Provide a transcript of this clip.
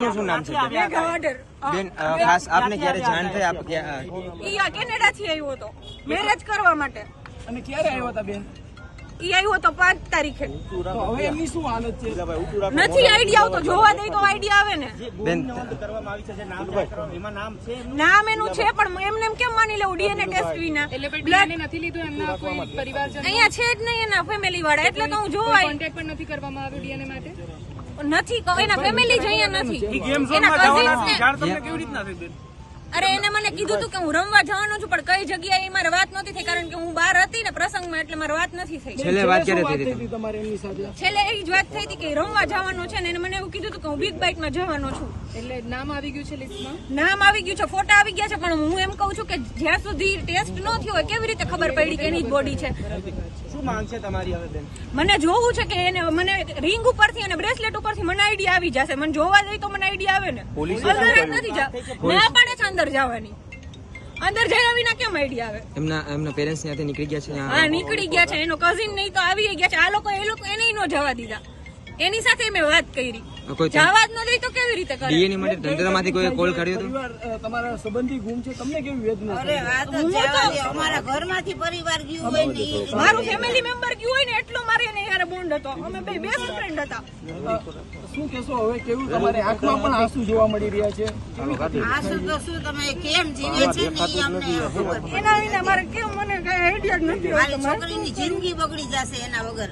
શું નામ છે? બેન? મેઘા વાડર. અ, બેન અ, ખાસ આપને ક્યારે જાણ થઈ? આપ ઈ આ કેનેડાથી આવ્યો હતો મેરેજ કરવા માટે. અને ક્યારે આવ્યા હતા બેન? ઈ આવ્યો હતો પાંચ તારીખે. હવે એમની શું હાલત છે? નથી આઈડિયા આવતો જોવા દઈ તો આઈડિયા આવે ને. બેન નામ એનું છે પણ એમને એમ કેમ માની લેવું ડીએનએ ટેસ્ટ વિના. એટલે ડીએનએ નથી લીધું એમના કોઈ પરિવારજન? અહીંયા છે જ નહીં એના ફેમિલી વાળા એટલે તો હું જોવા. કોન્ટેક્ટ પણ નથી કરવામાં આવ્યો ડીએનએ માટે? નથી કહો, એના ફેમિલી જ અહીંયા નથી. એના તમને કેવી રીતના થઈ બેન અરે એને મને કીધું તું કે હું રમવા જવાનો છું પણ કઈ જગ્યાએ એ મારે વાત નહોતી થઈ કારણ કે હું બહાર હતી ને પ્રસંગમાં એટલે મારે વાત નથી થઈ. છેલ્લે વાત ક્યારે થઈ હતી હતી તમારે એમની સાથે? છેલ્લે એ જ વાત થઈ હતી કે રમવા જવાનો છે ને એને મને એવું કીધું હતું કે હું બિગ બાઇટમાં જવાનો છું. એટલે નામ આવી ગયું છે લિસ્ટમાં? નામ આવી ગયું છે ફોટા આવી ગયા છે પણ હું એમ કહું છું કે જ્યાં સુધી ટેસ્ટ ન થયો હોય કેવી રીતે ખબર પડી કે એની જ બોડી છે? શું માંગ છે તમારી હવે બેન? મને જોવું છે કે એને મને રિંગ ઉપરથી અને બ્રેસલેટ ઉપરથી મને આઈડિયા આવી જશે. મને જોવા જઈ તો મને આઈડિયા આવે ને. અંદર જ નથી જા ના પાડે છે અંદર જવાની. અંદર જઈ વિના કેમ આઈડિયા આવે? એમના એમના પેરેન્ટ્સ ત્યાંથી નીકળી ગયા છે હા નીકળી ગયા છે. એનો કઝિન નહીં તો આવી ગયા છે. આ લોકો એ લોકો એને નો જવા દીધા. એની સાથે મેં વાત કરી. જવા જ ન દઈ તો કેવી રીતે કરે? ડીએનએ માટે તંત્રમાંથી કોઈ કોલ કર્યો હતો? તમારા સંબંધી ગુમ છે તમને કેવી વેદના અરે? આ તો જવા દે. અમારા ઘરમાંથી પરિવાર ગયું હોય ને મારું ફેમિલી મેમ્બર ગયું હોય ને એટલો મારે એને યાર બોન્ડ હતો. અમે બે બેસ્ટ ફ્રેન્ડ હતા. શું કહેશો હવે કેવું તમારે આંખમાં પણ આંસુ જોવા મળી રહ્યા છે? આ શું તો શું તમે કેમ જીવે છે ને અમને એના વિના મારે કેમ મને કઈ આઈડિયા જ નથી મારી છોકરીની જિંદગી બગડી જશે એના વગર.